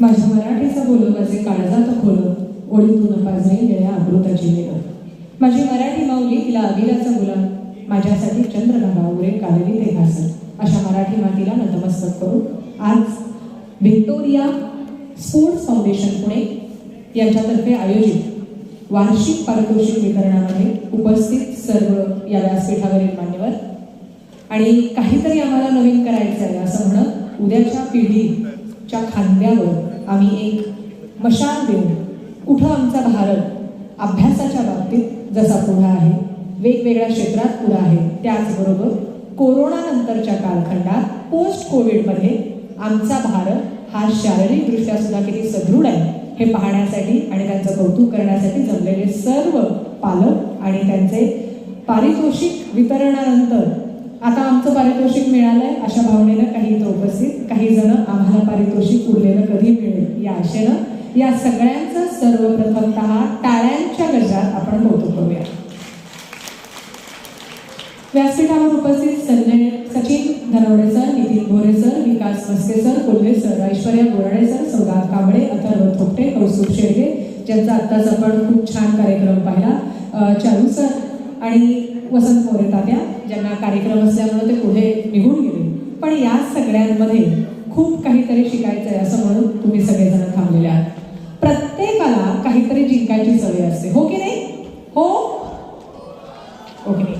माझ्या मराठीचं बोलो माझे काळजात खोलं ओळीतून पाजरे गेल्या अमृताची वेळ माझी मराठी माऊली तिला अभिलाचा गुलाम. माझ्यासाठी चंद्रभागा उरे कालवी ते घासल. अशा मराठी मातीला नतमस्तक करून आज व्हिक्टोरिया स्पोर्ट्स फाउंडेशन पुणे यांच्यातर्फे आयोजित वार्षिक पारितोषिक वितरणामध्ये उपस्थित सर्व या व्यासपीठावरील मान्यवर. आणि काहीतरी आम्हाला नवीन करायचं आहे असं म्हणत उद्याच्या पिढीच्या खांद्यावर आम्ही एक मशाल देऊन कुठं आमचा भारत अभ्यासाच्या बाबतीत जसा पुढं आहे वेगवेगळ्या क्षेत्रात पुढं आहे त्याचबरोबर कोरोनानंतरच्या कालखंडात पोस्ट कोविडमध्ये आमचा भारत हा शारीरिकदृष्ट्या सुद्धा किती सदृढ आहे हे पाहण्यासाठी आणि त्यांचं कौतुक करण्यासाठी जमलेले सर्व पालक आणि त्यांचे पारितोषिक वितरणानंतर आता आमचं पारितोषिक मिळालंय अशा भावनेनं काही इथं उपस्थित काही जण आम्हाला पारितोषिक उरलेलं कधी या आशेनं या सगळ्यांचं सर्वप्रथमत टाळ्यांच्या गजरात आपण कौतुक करूया. व्यासपीठावर उपस्थित Sanjay Sachin Dhanwade sir Nitin Bhore sir Vikas Maske sir Kolhe sir Aishwarya Borade sir सौदा कांबळे अथर्व थोपटे कौस्तुभ शेळगे ज्यांचा आत्ताच आपण खूप छान कार्यक्रम पाहिला. चारू सर आणि वसंत मोरे तात्या ज्यांना कार्यक्रम असल्यामुळे ते पुढे निघून गेले. पण या सगळ्यांमध्ये खूप काहीतरी शिकायचं आहे असं म्हणून तुम्ही सगळेजण थांबलेले आहात. प्रत्येकाला काहीतरी जिंकायची सवय असते. हो की नाही? हो? ओके.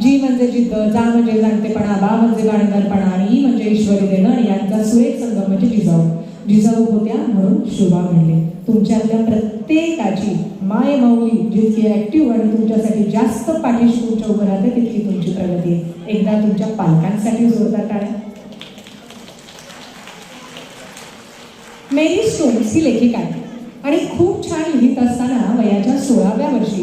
जी म्हणजे जिद्द जा म्हणजे जाणतेपणा बा म्हणजे बाणगरपणा आणि ई म्हणजे ईश्वरी देणं आणि यांचा सुरेख संगम म्हणजे जिजाऊ. जिजाऊ होत्या म्हणून शोभा म्हणले. तुमच्यातल्या प्रत्येकाची माय माऊली जितकी ऍक्टिव्ह आणि तुमच्यासाठी जास्त पाठीशी तुमच्या उभं राहते तितकी तुमची प्रगती आहे. एकदा तुमच्या पालकांसाठी जोरदार टाळ्या. मेरी स्टोन्स ही लेखिका आहे. आणि खूप छान लिहित असताना वयाच्या सोळाव्या वर्षी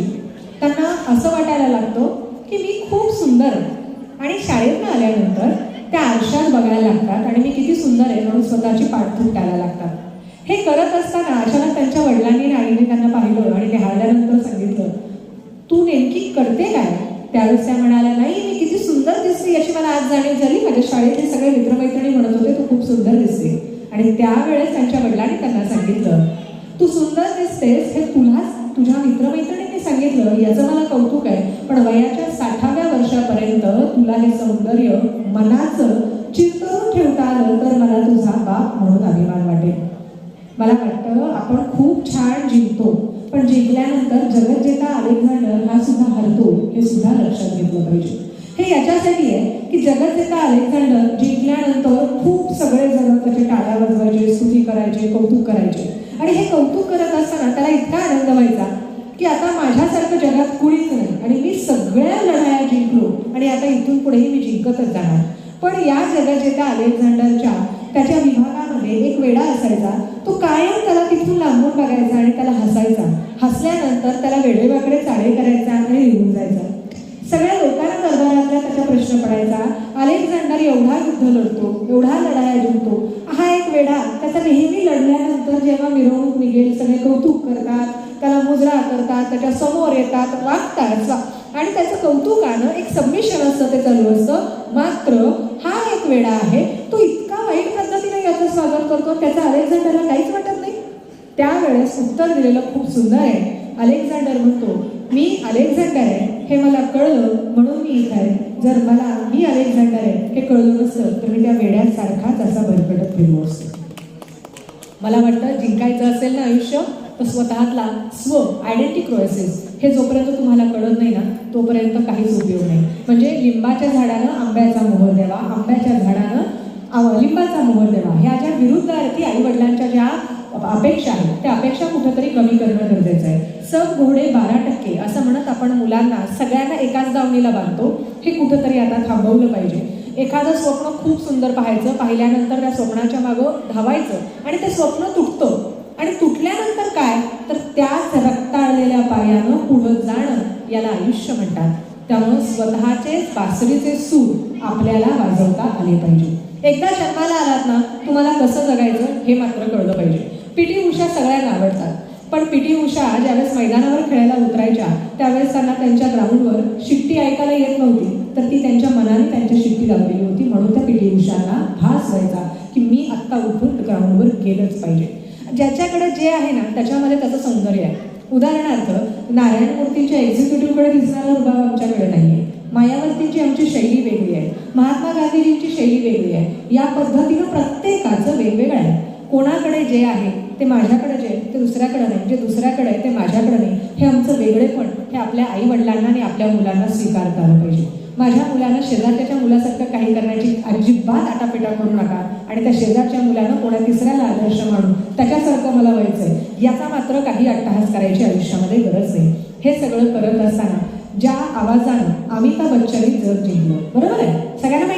त्यांना असं वाटायला लागतं की मी खूप सुंदर आहे. आणि शाळेतनं आल्यानंतर त्या आरशात बघायला लागतात आणि मी किती सुंदर आहे म्हणून स्वतःची पाठ फुटायला लागतात. हे करत असताना अचानक त्यांच्या वडिलांनी आणि आईने त्यांना पाहिलं आणि ते हळल्यानंतर सांगितलं तू नेमकी करते काय? त्यावेळेस त्या म्हणाल्या नाही मी किती सुंदर दिसते याची मला आज जाणीव झाली. माझ्या शाळेतले सगळे मित्रमैत्रिणी म्हणत होते तू खूप सुंदर दिसते. आणि त्यावेळेस त्यांच्या वडिलांनी त्यांना सांगितलं तू सुंदर दिसतेस हे तुलाच तुझ्या मित्रमैत्रिणींनी सांगितलं याचं मला कौतुक आहे. पण वयाच्या साठाव्या वर्षापर्यंत तुला हे सौंदर्य मनाचं चिरतरून ठेवता आलं तर मला तुझा बाप म्हणून अभिमान वाटेल. मला वाटतं आपण खूप छान जिंकतो पण जिंकल्यानंतर जगज्जेता अलेक्झांडर हा सुद्धा हरतो हे सुद्धा लक्षात घेतलं पाहिजे. हे याच्यासाठी आहे की जगज्जेता अलेक्झांडर जिंकल्यानंतर खूप सगळे जण त्याचे टाळ्या वाजवायचे स्तुती करायचे कौतुक करायचे. आणि हे कौतुक करत असताना त्याला इतका आनंद व्हायचा की आता माझ्यासारखं जगात कुणीच नाही. आणि मी सगळ्या लढाया जिंकलो आणि आता इथून पुढेही मी जिंकतच जाणार. पण या जगजेत्या अलेक्झांडरच्या त्याच्या विभागामध्ये एक वेडा असायचा. तो कायम त्याला तिथून लांबून बघायचा आणि त्याला हसायचा. हसल्यानंतर त्याला वेडेवाकडे चाळे करायचा आणि निघून जायचा. सगळ्या लोकांना दरबारातला त्याचा प्रश्न पडायचा अलेक्झांडर एवढा युद्ध लढतो एवढा लढाया जिंकतो. हा एक वेडा त्याचा नेहमी लढल्यानंतर जेव्हा मिरवणूक निघेल सगळे कौतुक करतात त्याला मुजरा करतात त्याच्यासमोर येतात वागतात. आणि त्याचं कौतुकानं एक सबमिशन असतं ते चालू असतं. मात्र हा एक वेडा आहे तो इतका वाईट पद्धतीने याचं स्वागत करतो त्याचा अलेक्झांडरला काहीच वाटत नाही. त्यावेळेस उत्तर दिलेलं खूप सुंदर आहे. अलेक्झांडर म्हणतो मी अलेक्झांडर आहे. हे मला कळलं म्हणून मी इथं आहे. जर मला मी अलेक्झांडर आहे हे कळलं नसतं तर मी त्या वेड्यासारखाच असा भरकटत फिरलो असतो मला वाटतं जिंकायचं असेल ना आयुष्य तर स्वतःतला स्व आयडेंटी क्रोएसिस हे जोपर्यंत तुम्हाला कळत नाही ना तोपर्यंत काहीच उपयोग नाही. म्हणजे लिंबाच्या झाडानं आंब्याचा मोहर द्यावा आंब्याच्या झाडानं लिंबाचा मोहर द्यावा. ह्याच्या विरुद्ध अर्थी आईवडिलांच्या ज्या अपेक्षा आहेत त्या अपेक्षा कुठंतरी कमी करणं गरजेचं सब घोडे बारा टक्के असं म्हणत आपण मुलांना सगळ्यांना एकाच दावणीला बांधतो हे कुठंतरी आता थांबवलं पाहिजे. एखादं स्वप्न खूप सुंदर पाहायचं पाहिल्यानंतर त्या स्वप्नाच्या मागं धावायचं आणि ते स्वप्न तुटतं. आणि तुटल्यानंतर काय? तर त्याच रक्ताळलेल्या पायानं पुढं जाणं याला आयुष्य म्हणतात. त्यामुळं स्वतःचे बासरीचे सूर आपल्याला वाजवता आले पाहिजे. एकदा जन्माला आलात ना तुम्हाला कसं जगायचं हे मात्र कळलं पाहिजे. पीटी उषा सगळ्यांना आवडतात. पण पीटी उषा ज्यावेळेस मैदानावर खेळायला उतरायच्या त्यावेळेस त्यांना त्यांच्या ग्राउंडवर शिट्टी ऐकायला येत नव्हती. तर ती त्यांच्या मनाने त्यांच्या शिट्टी लावलेली होती. म्हणून त्या पीटी उषाला भास व्हायचा की मी आत्ता उठून ग्राउंडवर गेलंच पाहिजे. ज्याच्याकडे जे आहे ना त्याच्यामध्ये त्याचं सौंदर्य आहे. उदाहरणार्थ नारायण मूर्तीच्या एक्झिक्युटिव्हकडे दिसणारा रुबाब आमच्याकडे नाही आहे मायावतींची आमची शैली वेगळी आहे. महात्मा गांधीजींची शैली वेगळी आहे. या पद्धतीनं प्रत्येकाचं वेगवेगळं आहे. कोणाकडे जे आहे ते माझ्याकडे जे दुसऱ्याकडे नाही जे दुसऱ्याकडे आहे ते माझ्याकडे नाही. हे आमचं वेगळेपण. हे आपल्या आई वडिलांना आणि आपल्या मुलांना स्वीकारता पाहिजे. माझ्या मुलांना शेजारच्या मुलासारखं काही करण्याची अजिबात आटापिटा करू नका आणि त्या शेजारच्या मुलानं कोणा तिसऱ्याला आदर्श मानून त्याच्यासारखं मला व्हायचंय याचा मात्र काही अट्टहास करायची आयुष्यामध्ये गरज नाही. हे सगळं करत असताना ज्या आवाजानं अमिताभ बच्चननी जग जिंकलं. बरोबर आहे? सगळ्यांना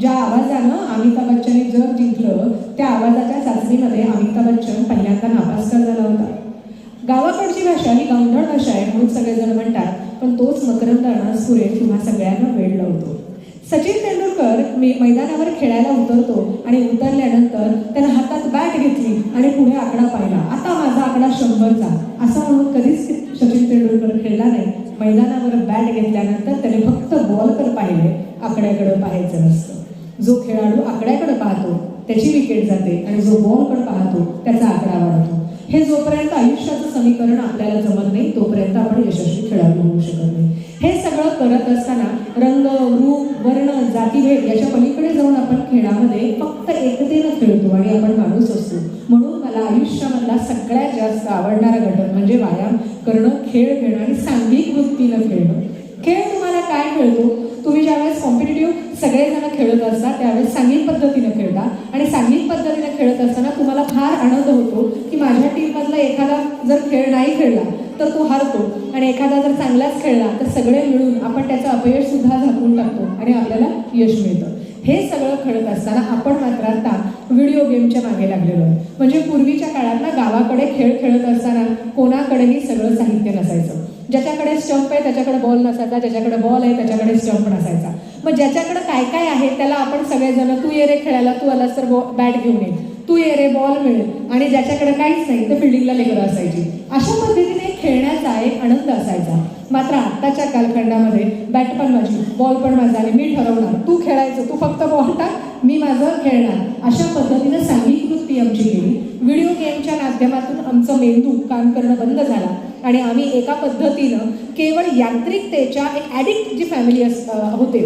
ज्या आवाजानं अमिताभ बच्चनने जग जिंकलं त्या आवाजाच्या चाचणीमध्ये अमिताभ बच्चन पहिल्यांदा नापासकर झाला होता. गावाकडची भाषा ही गावंढळ भाषा आहे म्हणून सगळेजण म्हणतात पण तोच मकरंद अनासपुरे तुम्हा सगळ्यांना वेळ लावतो सचिन तेंडुलकर मी मैदानावर खेळायला उतरतो आणि उतरल्यानंतर त्यानं हातात बॅट घेतली आणि पुढे आकडा पाहिला. आता माझा आकडा शंभरचा असा म्हणून कधीच सचिन तेंडुलकर खेळला नाही. मैदानावर बॅट घेतल्यानंतर त्याने फक्त बॉलकर पाहिले आकड्याकडे पाहायचं नसतं. जो खेळाडू आकड्याकडे पाहतो त्याची विकेट जाते आणि जो बॉलकडे पाहतो त्याचा आकडा वाढतो. हे जोपर्यंत आयुष्याचं समीकरण आपल्याला जमत नाही तोपर्यंत आपण यशस्वी खेळाडू होऊ शकत नाही. हे सगळं करत असताना रंग रूप वर्ण जातीभेद याच्या पलीकडे जाऊन आपण खेळामध्ये फक्त एकतेनं खेळतो आणि आपण माणूस असतो. म्हणून मला आयुष्यामधला सगळ्यात जास्त आवडणारा घटक म्हणजे व्यायाम करणं खेळ खेळणं आणि सांघिक वृत्तीनं खेळणं. खेळ तुम्हाला काय खेळतो? तुम्ही ज्यावेळेस कॉम्पिटेटिव्ह सगळे खेळत असता त्यावेळेस सांघिक पद्धतीनं खेळता. आणि सांघिक पद्धतीनं खेळत असताना तुम्हाला फार आनंद होतो की माझ्या टीममधला एखादा जर खेळ नाही खेळला तर तो हारतो. आणि एखादा जर चांगलाच खेळला तर सगळे मिळून आपण त्याचं अपयश सुद्धा झाकून टाकतो आणि आपल्याला यश मिळतं. हे सगळं खेळत असताना आपण मात्र आता व्हिडिओ गेमच्या मागे लागलेलो आहे म्हणजे पूर्वीच्या काळात ना गावाकडे खेळ खेळत असताना कोणाकडेही सगळं साहित्य नसायचं. ज्याच्याकडे स्टंप आहे त्याच्याकडे बॉल नसायचा ज्याच्याकडे बॉल आहे त्याच्याकडे स्टंप नसायचा. मग ज्याच्याकडं काय काय आहे त्याला आपण सगळेजण तू ये रे खेळायला तू आलास तर बॅट घेऊन ये. तू ये रे बॉल मिळेल. आणि ज्याच्याकडे काहीच नाही तर फिल्डिंगला लेकरं असायची. अशा पद्धतीने खेळण्याचा एक आनंद असायचा. मात्र आत्ताच्या कालखंडामध्ये बॅट पण माझी बॉल पण माझा आणि मी ठरवणार. तू खेळायचं तू फक्त बॉल टाक मी माझं खेळणार. अशा पद्धतीनं सांघिक वृत्ती आमची केली व्हिडिओ गेमच्या माध्यमातून आमचं मेंदू काम करणं बंद झाला. आणि आम्ही एका पद्धतीनं केवळ यांत्रिकतेच्या एक ॲडिक्ट जी फॅमिली अस होते.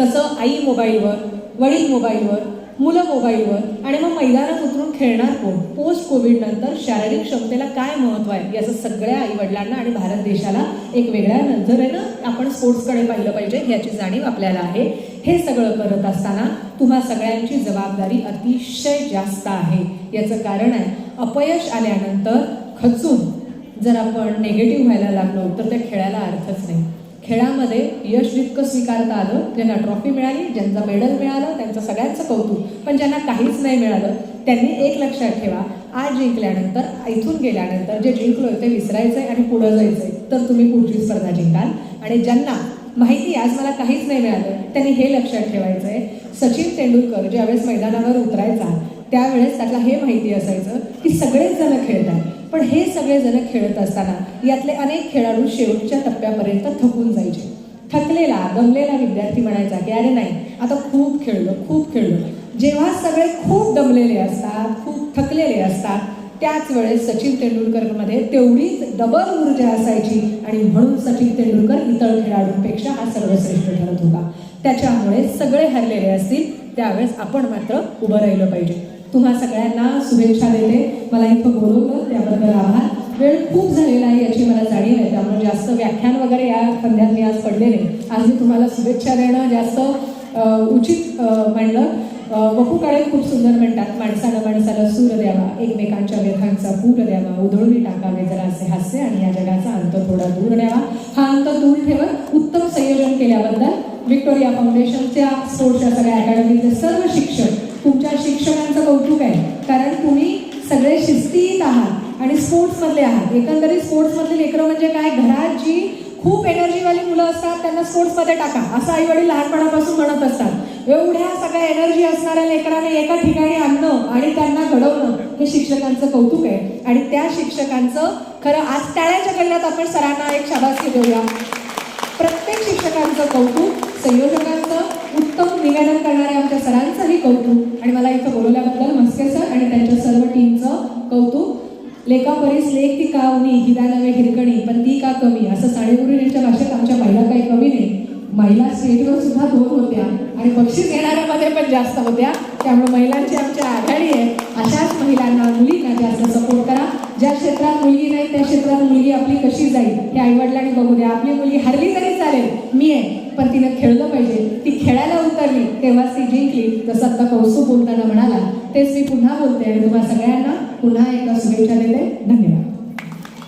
तसं आई मोबाईलवर वडील मोबाईलवर मुलं मोबाईलवर आणि मग मैदानात उतरून खेळणार कोण? पोस्ट कोविड नंतर शारीरिक क्षमतेला काय महत्त्व आहे? याचं सगळ्या आई वडिलांना आणि भारत देशाला एक वेगळ्या नजरेनं आपण स्पोर्ट्सकडे पाहिलं पाहिजे याची जाणीव आपल्याला आहे. हे सगळं करत असताना तुम्हा सगळ्यांची जबाबदारी अतिशय जास्त आहे. याचं कारण आहे अपयश आल्यानंतर खचून जर आपण नेगेटिव्ह व्हायला लागलो तर त्या खेळाला अर्थच नाही. खेळामध्ये यश जितकं स्वीकारता आलं ज्यांना ट्रॉफी मिळाली ज्यांचं मेडल मिळालं त्यांचं सगळ्यांचं कौतुक. पण ज्यांना काहीच नाही मिळालं त्यांनी एक लक्षात ठेवा आज जिंकल्यानंतर इथून गेल्यानंतर जे जिंकलोय ते विसरायचंय आणि पुढं जायचंय. तर तुम्ही पुढची स्पर्धा जिंकाल. आणि ज्यांना माहिती आज मला काहीच नाही मिळालं त्यांनी हे लक्षात ठेवायचंय. सचिन तेंडुलकर ज्यावेळेस मैदानावर उतरायचा त्यावेळेस त्याला हे माहिती असायचं की सगळेच जण खेळतात. पण हे सगळेजण खेळत असताना यातले अनेक खेळाडू शेवटच्या टप्प्यापर्यंत थकून जायचे. थकलेला दमलेला विद्यार्थी म्हणायचा की अरे नाही आता खूप खेळलो खूप खेळलो. जेव्हा सगळे खूप दमलेले असतात खूप थकलेले असतात त्याच वेळेस सचिन तेंडुलकरमध्ये तेवढीच डबल ऊर्जा असायची आणि म्हणून सचिन तेंडुलकर इतर खेळाडूंपेक्षा हा सर्वश्रेष्ठ ठरत होता. त्याच्यामुळे सगळे हरलेले असतील त्यावेळेस आपण मात्र उभं राहिलं पाहिजे. तुम्हा सगळ्यांना शुभेच्छा देते. मला इथं बोलवलं त्याबद्दल आभार. वेळ खूप झालेला आहे याची मला जाणीव आहे त्यामुळे जास्त व्याख्यान वगैरे या पंध्यात मी आज पडले नाही. आज मी तुम्हाला शुभेच्छा देणं जास्त उचित अ, बहुकाळे वपू काळे खूप सुंदर म्हणतात माणसानं माणसाला सूर द्यावा एकमेकांच्या व्यथांचा पूर द्यावा उधळून टाकावे जरासे हास्य आणि या जगाचा अंत थोडा दूर द्यावा. हा अंत दूर ठेवत उत्तम संयोजन केल्याबद्दल विक्टोरिया फाउंडेशनच्या स्पोर्ट्सच्या सगळ्या अकॅडमीचे सर्व शिक्षक तुमच्या शिक्षकांचं कौतुक आहे. कारण तुम्ही सगळे शिस्तीत आहात आणि स्पोर्ट्समधले आहात. एकंदरीत स्पोर्ट्समधले लेकरं म्हणजे काय? घरात जी खूप एनर्जीवाली मुलं असतात त्यांना स्पोर्ट्समध्ये टाका. असं आई वडील लहानपणापासून म्हणत असतात. एवढ्या सगळ्या एनर्जी असणाऱ्या लेकरांना एका ठिकाणी आणणं आणि त्यांना घडवणं हे शिक्षकांचं कौतुक आहे. आणि त्या शिक्षकांचं खरं आज टाळ्याच्या गल्ल्यात आपण सरांना एक शाबासकी देऊया. प्रत्येक शिक्षकांचं कौतुक संयोजकांचं करून निवेदन करणाऱ्या आमच्या सरांचंही कौतुक. आणि मला इथं बोलवल्याबद्दल मस्के सर आणि त्यांच्या सर्व टीमचं कौतुक. लेखा बरीच लेख ती का उनी हिरा नवे हिरकणी पण ती का कमी असं साडेगुरुजींच्या भाषेत आमच्या महिला काही कमी नाही. महिला स्टेजवर सुद्धा दोन होत्या. आणि बक्षीस घेणाऱ्यामध्ये पण जास्त होत्या. त्यामुळे महिलांची आमच्या आघाडी आहे. अशाच महिलांना मुलींना जास्त सपोर्ट करा. ज्या क्षेत्रात मुलगी नाही त्या क्षेत्रात मुलगी आपली कशी जाईल हे आईवडिलांनी बघू द्या. आपली मुलगी हरली तरी चालेल मी आहे. पण तिनं खेळलं पाहिजे. ती तेव्हा सी तेव्हाच ती जिंकली जसं आता कौसुक बोलताना म्हणाला तेच मी पुन्हा बोलते आणि तुम्हाला सगळ्यांना पुन्हा एकदा शुभेच्छा देते. धन्यवाद.